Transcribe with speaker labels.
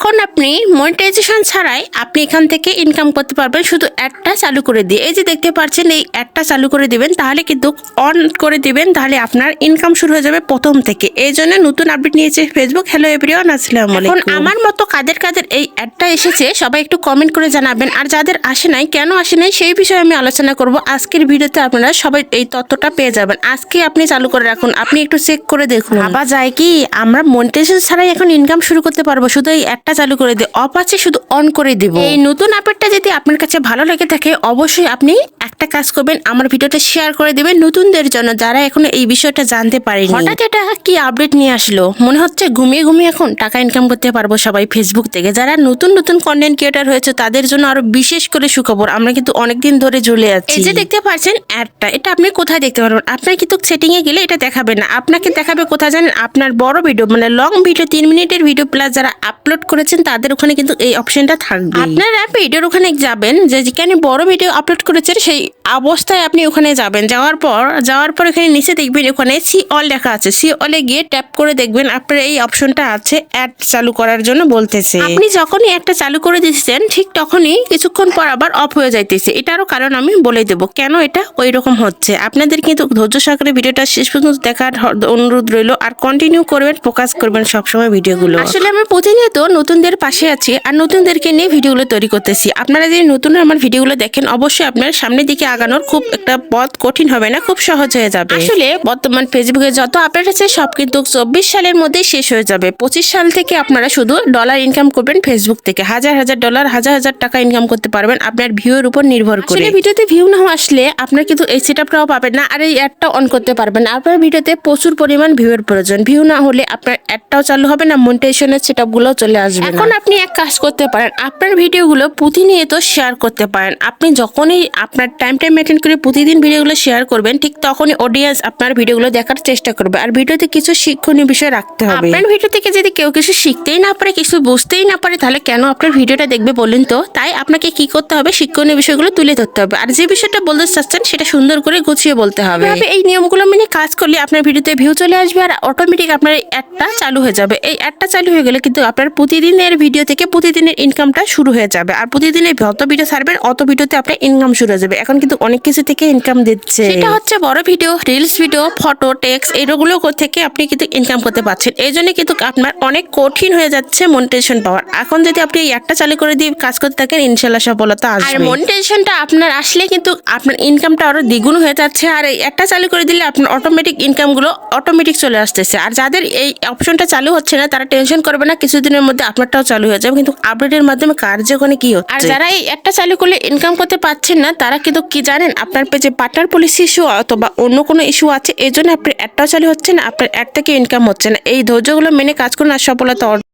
Speaker 1: এখন আপনি মনিটাইজেশন ছাড়াই আপনি এখান থেকে ইনকাম করতে পারবেন। শুধু একটা চালু করে দিয়ে। এই যে দেখতে পাচ্ছেন এই একটা চালু করে দিবেন তাহলে কিন্তু অন করে দিবেন তাহলে আপনার ইনকাম শুরু হয়ে যাবে প্রথম থেকে। এই জন্য নতুন আপডেট নিয়েছে ফেসবুক হ্যালো এভরিওয়ান আসসালামু আলাইকুম। এখন আমার মতো কাদের কাদের এই অ্যাডটা এসেছে সবাই একটু কমেন্ট করে জানাবেন। আর যাদের আসে নাই কেন আসে নাই সেই বিষয়ে আমি আলোচনা করব। আজকের ভিডিওতে আপনারা সবাই এই তথ্যটা পেয়ে যাবেন। আজকে আপনি চালু করে রাখুন। আপনি একটু চেক করে দেখুন। আবার যায় কি আমরা মনিটাইজেশন ছাড়াই এখন ইনকাম শুরু করতে পারব। শুধু এই একটা চালু করে দিই অফ আছে শুধু অন করে দিব। এই নতুন অ্যাপটা যদি আপনার কাছে ভালো লেগে থাকে অবশ্যই আপনি একটা কাজ করবেন আমার ভিডিওটা শেয়ার করে দেবেন নতুনদের জন্য যারা এখন এই বিষয়টা জানতে পারেনি। হঠাৎ এটা কি আপডেট নিয়ে আসলো? মনে হচ্ছে ঘুমিয়ে ঘুমিয়ে এখন টাকা ইনকাম করতে পারব সবাই ফেসবুক থেকে। যারা নতুন নতুন কন্টেন্ট ক্রিয়েটার হয়েছে তাদের জন্য আরও বিশেষ করে সুখবর আমরা কিন্তু অনেকদিন ধরে ঝুলে আছি। এই যে দেখতে পাচ্ছেন অ্যাডটা এটা আপনি কোথায় দেখতে পারবেন? আপনার কিন্তু সেটিং এ গেলে এটা দেখাবে না। আপনাকে দেখাবে কোথায় জানেন? আপনার বড় ভিডিও মানে লং ভিডিও তিন মিনিটের ভিডিও প্লাস যারা আপলোড করেছেন তাদের ওখানে কিন্তু এই অপশনটা থাকবে আপনারা ভিডিওর ওখানে যাবেন যে যেখানে বড় ভিডিও আপলোড করেছেন সেই অবস্থায় আপনি ওখানে যাবেন। যাওয়ার পর যাওয়ার পর এখানে নিচে দেখবেন ওখানে সি অল লেখা আছে। সি অলে গিয়ে ট্যাপ করে দেখবেন আপনার এই অপশনটা আছে অ্যাড চালু করার জন্য বলতেছে। আপনি যখনই একটা চালু করে দিচ্ছেন ঠিক তখনই কিছুক্ষণ পর আবার অফ হয়ে যাইতেছে। এটারও কারণ আমি বলে দেবো কেন এটা ওই রকম হচ্ছে? আপনাদের কিন্তু ধৈর্য সহকারে ভিডিওটা শেষ পর্যন্ত দেখার অনুরোধ রইল। আর কন্টিনিউ করবেন ফোকাস করবেন সবসময় ভিডিওগুলো। আসলে আমি প্রতিনিয়ত নতুনদের পাশে আছি আর নতুনদেরকে নিয়ে ভিডিওগুলো তৈরি করতেছি। আপনারা যদি নতুন আমার ভিডিওগুলো দেখেন অবশ্যই আপনার সামনের দিকে আগানোর খুব একটা পথ কঠিন হবে না খুব সহজ হয়ে যাবে। আসলে বর্তমান ফেসবুকে যত আপডেট আছে সব কিন্তু চব্বিশ সালের মধ্যেই শেষ হয়ে যাবে। পঁচিশ সাল থেকে আপনারা শুধু ডলার ইনকাম করবেন ফেসবুক থেকে। হাজার হাজার ডলার হাজার হাজার টাকা ইনকাম করতে পারবেন আপনার ভিউর উপর নির্ভর করে। ভিডিওতে ভিউ না আসলে আপনার কিন্তু এই সেটআপটাও পাবেন না আর এই অ্যাডটা অন করতে পারবেন না। আপনার ভিডিওতে প্রচুর পরিমাণ ভিউয়ের প্রয়োজন। ভিউ না হলে আপনার অ্যাডটাও চালু হবে না মনিটাইজেশনের সেটআপগুলো চলে আসবে। এখন আপনি এক কাজ করতে পারেন আপনার ভিডিওগুলো প্রতিনিয়ত শেয়ার করতে পারেন। আপনি যখনই আপনার টাইম টাইম মেনটেন করে প্রতিদিন ভিডিওগুলো শেয়ার করবেন ঠিক তখনই অডিয়েন্স আপনার ভিডিওগুলো দেখার চেষ্টা করবে। আর ভিডিওতে কিছু শিক্ষণীয় বিষয় রাখতে হবে। আপনার ভিডিও থেকে যদি কেউ কিছু শিখতেই না পারে কিছু বুঝতেই না পারে তাহলে কেন আপনার ভিডিওটা দেখবে বলুন তো? তাই আপনাকে কি করতে হবে? শিক্ষণীয় বিষয়গুলো তুলে ধরতে হবে। আর যে বিষয়টা বলতে চাচ্ছেন সেটা সুন্দর করে গুছিয়ে বলতে হবে। এই নিয়মগুলো মেনে কাজ করলে আপনার ভিডিওতে ভিউ চলে আসবে আর অটোমেটিক আপনার অ্যাডটা চালু হয়ে যাবে। এই অ্যাডটা চালু হয়ে গেলে কিন্তু আপনার প্রতিদিনের ভিডিও থেকে প্রতিদিনের ইনকামটা শুরু হয়ে যাবে। আর প্রতিদিনের যত ভিডিও ছাড়বেন অত ভিডিওতে আপনার ইনকাম শুরু হয়ে যাবে। এখন কিন্তু অনেক কিছু থেকে ইনকাম দিচ্ছে। এটা হচ্ছে বড় video reels video photo text এইগুলো থেকে আপনি কিন্তু ইনকাম করতে পারছেন। এই জন্য কিন্তু আপনার অনেক কঠিন হয়ে যাচ্ছে মনিটাইজেশন পাওয়ার। এখন যদি আপনি এই একটা চালু করে দিয়ে কাজ করতে থাকেন ইনশাল্লাহ সফলতা আসবে আর মনিটাইজেশনটা আপনার আসলে কিন্তু আপনার ইনকামটা আরও দ্বিগুণ হয়ে যাচ্ছে। আর এই একটা চালু করে দিলে আপনার অটোমেটিক ইনকামগুলো অটোমেটিক চলে আসতেছে। আর যাদের এই অপশনটা চালু হচ্ছে না তারা টেনশন করবে না। কিছুদিনের মধ্যে আপনারটাও চালু হয়ে যাবে। কিন্তু আপডেটের মাধ্যমে কার যে ওখানে কি হচ্ছে? আর যারা এই একটা চালু করলে ইনকাম করতে পারছেন না তারা কিন্তু কি জানেন? আপনার পেজে পার্টনার পলিসি ইস্যু অথবা অন্য কোনো ইস্যু আছে এই জন্য আপনার একটাও চালু হচ্ছে না আপনার এক থেকে ইনকাম হচ্ছে না। এই ধৈর্যগুলো মেনে কাজ করুন আর সফলতা অর্জন